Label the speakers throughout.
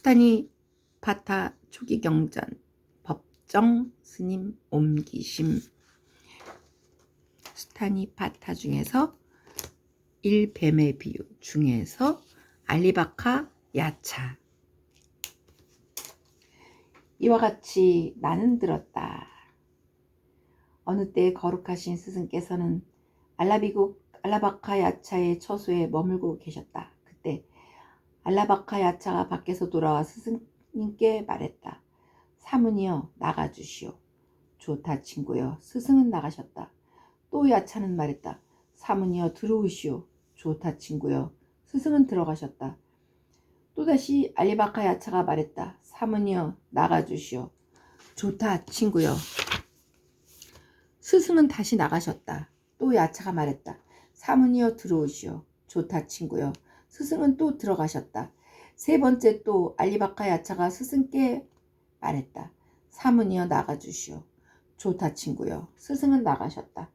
Speaker 1: 수단이 파타 초기 경전 법정 스님 옮기심 수타니 파타 중에서 일뱀의 비유 중에서 알리바카 야차 이와 같이 나는 들었다. 어느 때 거룩하신 스승께서는 알라비국 알라바카 야차의 처소에 머물고 계셨다. 알라바카 야차가 밖에서 돌아와 스승님께 말했다. 사문이여 나가주시오. 좋다 친구여. 스승은 나가셨다. 또 야차는 말했다. 사문이여 들어오시오. 좋다 친구여. 스승은 들어가셨다. 또다시 알리바카 야차가 말했다. 사문이여 나가주시오. 좋다 친구여. 스승은 다시 나가셨다. 또 야차가 말했다. 사문이여 들어오시오. 좋다 친구여. 스승은 또 들어가셨다. 세 번째 또 알리바카 야차가 스승께 말했다. 사문이여 나가주시오. 좋다 친구여. 스승은 나가셨다.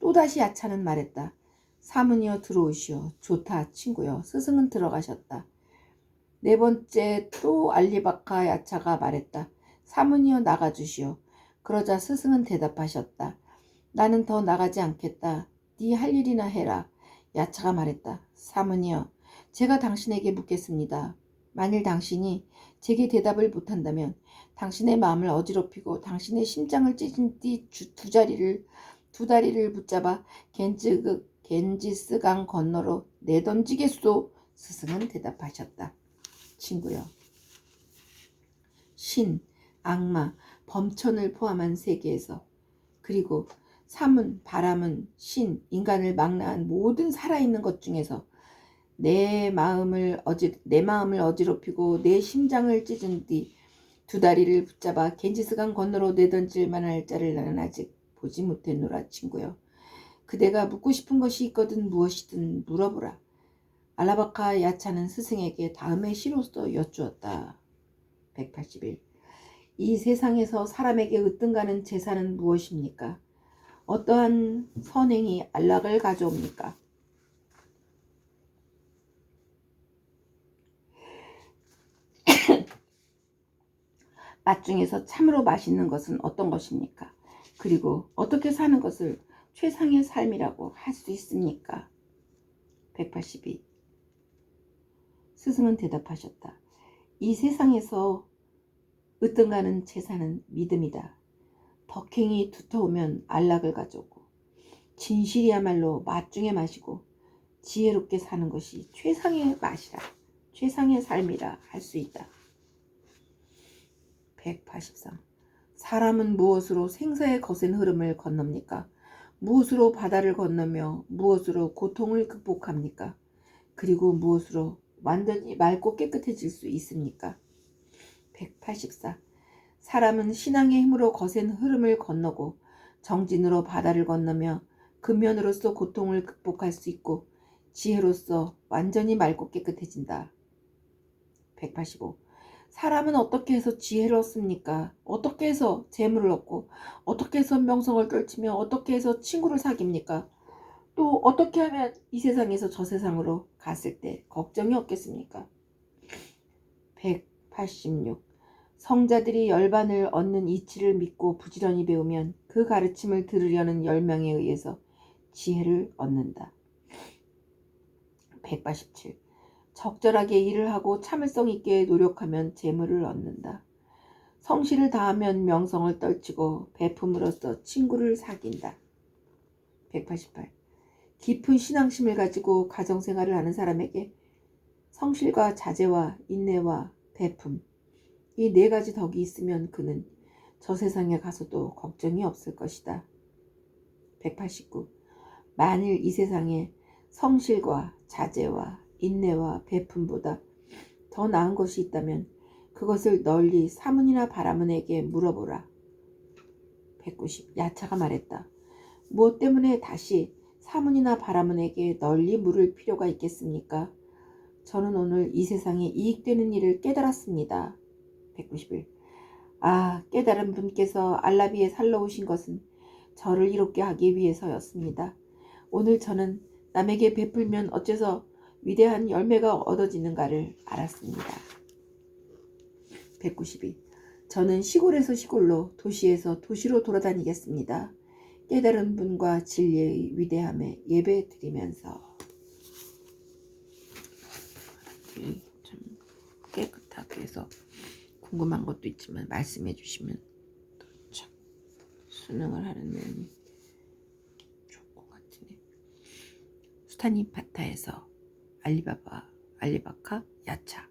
Speaker 1: 또다시 야차는 말했다. 사문이여 들어오시오. 좋다 친구여. 스승은 들어가셨다. 네 번째 또 알리바카 야차가 말했다. 사문이여 나가주시오. 그러자 스승은 대답하셨다. 나는 더 나가지 않겠다. 네 할 일이나 해라. 야차가 말했다. 사문이여 제가 당신에게 묻겠습니다. 만일 당신이 제게 대답을 못한다면 당신의 마음을 어지럽히고 당신의 심장을 찢은 띠두 자리를 두 다리를 붙잡아 겐즈 겐지스강 건너로 내던지겠소. 스승은 대답하셨다. 친구여. 신, 악마, 범천을 포함한 세계에서 그리고 삶은, 바람은, 신, 인간을 망라한 모든 살아있는 것 중에서 내 마음을 어지 내 마음을 어지럽히고 내 심장을 찢은 뒤 두 다리를 붙잡아 겐지스강 건너로 내던질 만할 자를 나는 아직 보지 못했노라 친구여. 그대가 묻고 싶은 것이 있거든 무엇이든 물어보라. 알라바카 야차는 스승에게 다음의 시로서 여쭈었다. 181. 이 세상에서 사람에게 으뜸가는 재산은 무엇입니까? 어떠한 선행이 안락을 가져옵니까? 맛 중에서 참으로 맛있는 것은 어떤 것입니까? 그리고 어떻게 사는 것을 최상의 삶이라고 할 수 있습니까? 182. 스승은 대답하셨다. 이 세상에서 으뜸가는 재산은 믿음이다. 덕행이 두터우면 안락을 가져오고 진실이야말로 맛 중에 맛이고 지혜롭게 사는 것이 최상의 맛이라 최상의 삶이라 할 수 있다. 183. 사람은 무엇으로 생사의 거센 흐름을 건넙니까? 무엇으로 바다를 건너며 무엇으로 고통을 극복합니까? 그리고 무엇으로 완전히 맑고 깨끗해질 수 있습니까? 184. 사람은 신앙의 힘으로 거센 흐름을 건너고 정진으로 바다를 건너며 근면으로서 고통을 극복할 수 있고 지혜로서 완전히 맑고 깨끗해진다. 185. 사람은 어떻게 해서 지혜를 얻습니까? 어떻게 해서 재물을 얻고 어떻게 해서 명성을 떨치며 어떻게 해서 친구를 사깁니까? 또 어떻게 하면 이 세상에서 저 세상으로 갔을 때 걱정이 없겠습니까? 186. 성자들이 열반을 얻는 이치를 믿고 부지런히 배우면 그 가르침을 들으려는 열명에 의해서 지혜를 얻는다. 187. 적절하게 일을 하고 참을성 있게 노력하면 재물을 얻는다. 성실을 다하면 명성을 떨치고 베품으로써 친구를 사귄다. 188. 깊은 신앙심을 가지고 가정생활을 하는 사람에게 성실과 자제와 인내와 베품 이 네 가지 덕이 있으면 그는 저 세상에 가서도 걱정이 없을 것이다. 189. 만일 이 세상에 성실과 자제와 인내와 베품보다 더 나은 것이 있다면 그것을 널리 사문이나 바라문에게 물어보라. 190. 야차가 말했다. 무엇 때문에 다시 사문이나 바라문에게 널리 물을 필요가 있겠습니까? 저는 오늘 이 세상에 이익되는 일을 깨달았습니다. 191. 아, 깨달은 분께서 알라비에 살러 오신 것은 저를 이롭게 하기 위해서였습니다. 오늘 저는 남에게 베풀면 어째서 위대한 열매가 얻어지는가를 알았습니다. 192. 저는 시골에서 시골로 도시에서 도시로 돌아다니겠습니다. 깨달은 분과 진리의 위대함에 예배 드리면서 이참 깨끗하게 해서 궁금한 것도 있지만 말씀해 주시면 또참 수능을 하는 면이 것 같으네. 수타니 파타에서 알리바바 알리바카 야차